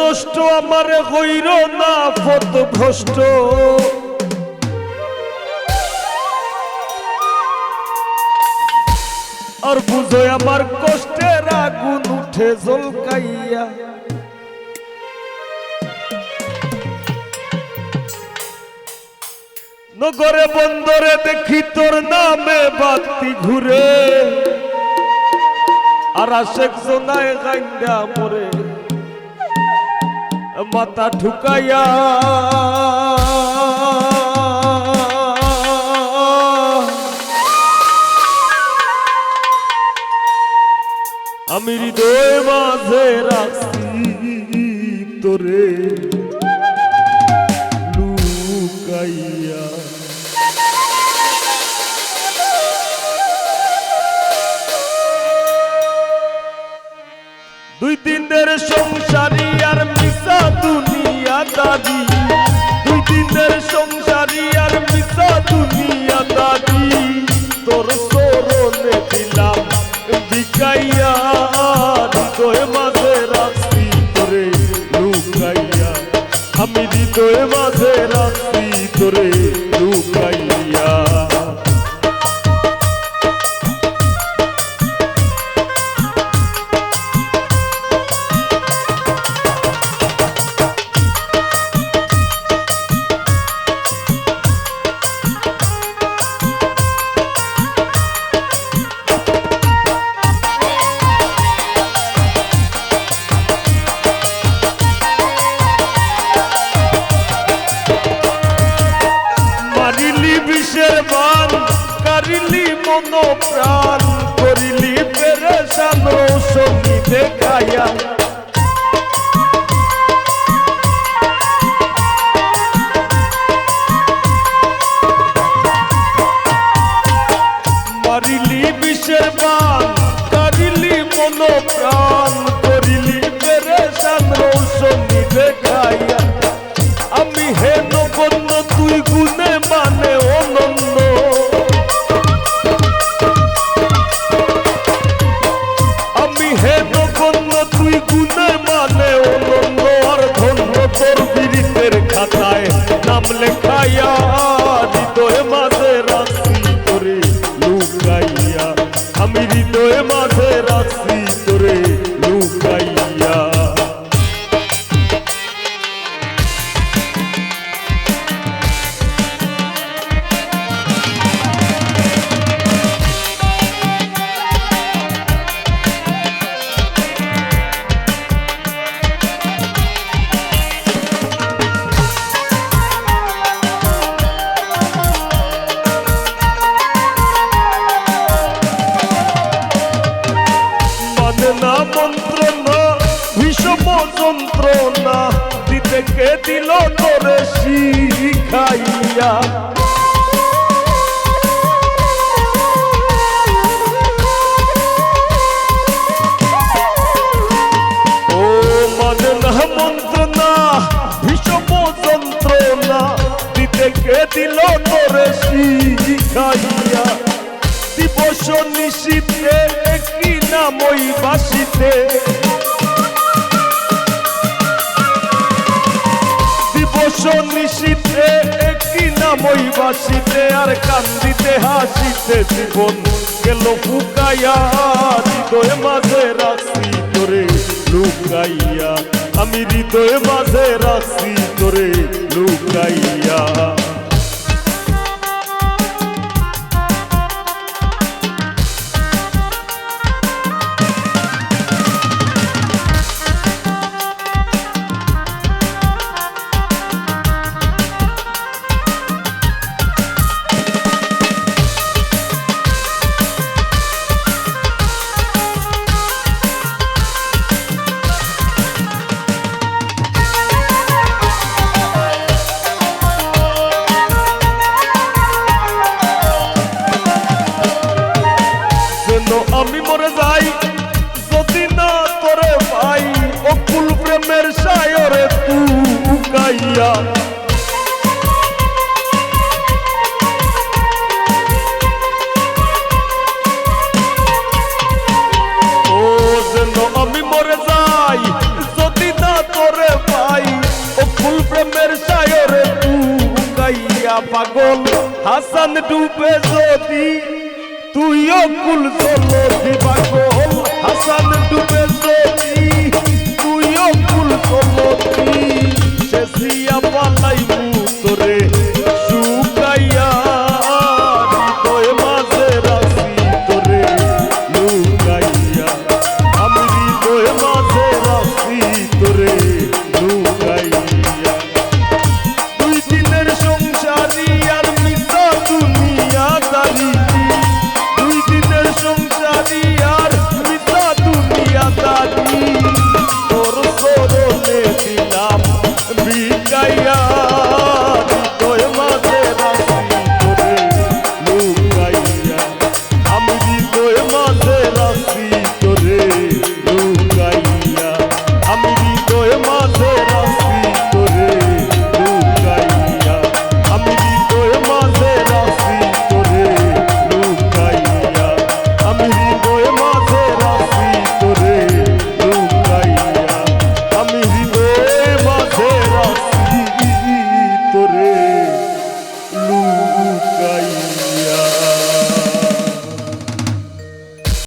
নষ্ট আমারে হইর না পথ ভ্রষ্ট? আর বুঝো আমার কষ্টের আগুন উঠে জলকাইয়া নগরে বন্দরে দেখি তোর নামে বাতি ঘুরে। আর আশেক সোনায় গাইন্দা মরে। মাথা ঢুকাইয়া। আমি হৃদয় মাঝে রাখছি তোরে। লুকাইয়া। দুই দিনের সংসারী রাখছি বিষের বান কারিলি মন প্রাণ করিলি পেরেশান সঙ্গী দেখাইয়া। না মন্ত্রণা ভীষম যন্ত্রণা, দিতে কে দিল তোরে শিখাইয়া। ও মানে না মন্ত্রণা ভীষম যন্ত্রণা দিল তোরে শিখাইয়া। কি নামই বাসিতে? দিবস নিশীতে নামই বাসিতে? আর কান্দিতে, হাসিতে জীবন গেল হৃদয় মাঝে রাখছি তোরে, লুকাইয়া। আমি হৃদয় মাঝে রাখছি তোরে, লুকাইয়া। আমি মরে যাই। যদি না তোরে পাই অকুল প্রেমের সায়রে তু উকাইয়া। আমি মরে যাই, যদি না তোরে পাই ও ফুল প্রেমের সায়রে তু গাইয়া পাগল হাসান ডুবে যদি তুইও কুল জলদি পাগল হাসান ডুবে